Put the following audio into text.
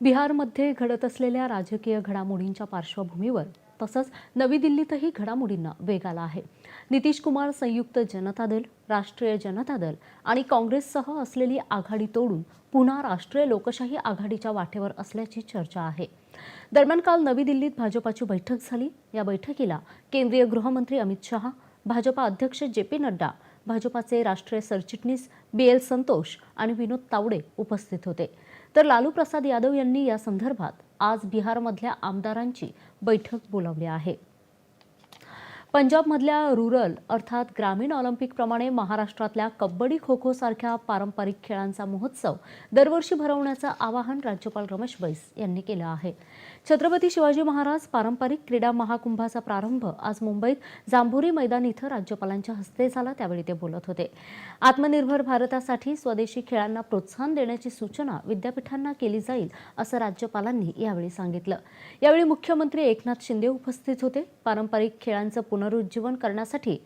बिहारमध्ये घडत असलेल्या राजकीय घडामोडींच्या पार्श्वभूमीवर तसंच नवी दिल्लीतही घडामोडींना वेग आला आहे. नितीश कुमार संयुक्त जनता दल राष्ट्रीय जनता दल आणि काँग्रेससह असलेली आघाडी तोडून पुन्हा राष्ट्रीय लोकशाही आघाडीच्या वाटेवर असल्याची चर्चा आहे. दरम्यान काल नवी दिल्लीत भाजपाची बैठक झाली. या बैठकीला केंद्रीय गृहमंत्री अमित शहा भाजपा अध्यक्ष जे पी नड्डा भाजपाचे राष्ट्रीय सरचिटणीस बी एल संतोष आणि विनोद तावडे उपस्थित होते. तर लालू प्रसाद यादव यांनी या संदर्भात आज बिहारमधल्या आमदारांची बैठक बोलावली आहे. पंजाबमधल्या रुरल अर्थात ग्रामीण ऑलिम्पिकप्रमाणे महाराष्ट्रातल्या कबड्डी खो खो सारख्या पारंपरिक खेळांचा महोत्सव दरवर्षी भरवण्याचं आवाहन राज्यपाल रमेश बैस यांनी केलं आहे. छत्रपती शिवाजी महाराज पारंपरिक क्रीडा महाकुंभाचा प्रारंभ आज मुंबईत जांभोरी मैदान इथं राज्यपालांच्या हस्ते झाला त्यावेळी ते बोलत होते. आत्मनिर्भर भारतासाठी स्वदेशी खेळांना प्रोत्साहन देण्याची सूचना विद्यापीठांना केली जाईल असं राज्यपालांनी यावेळी सांगितलं. यावेळी मुख्यमंत्री एकनाथ शिंदे उपस्थित होते. पारंपरिक खेळांचं पुनरुज्जीवन करण्यासाठी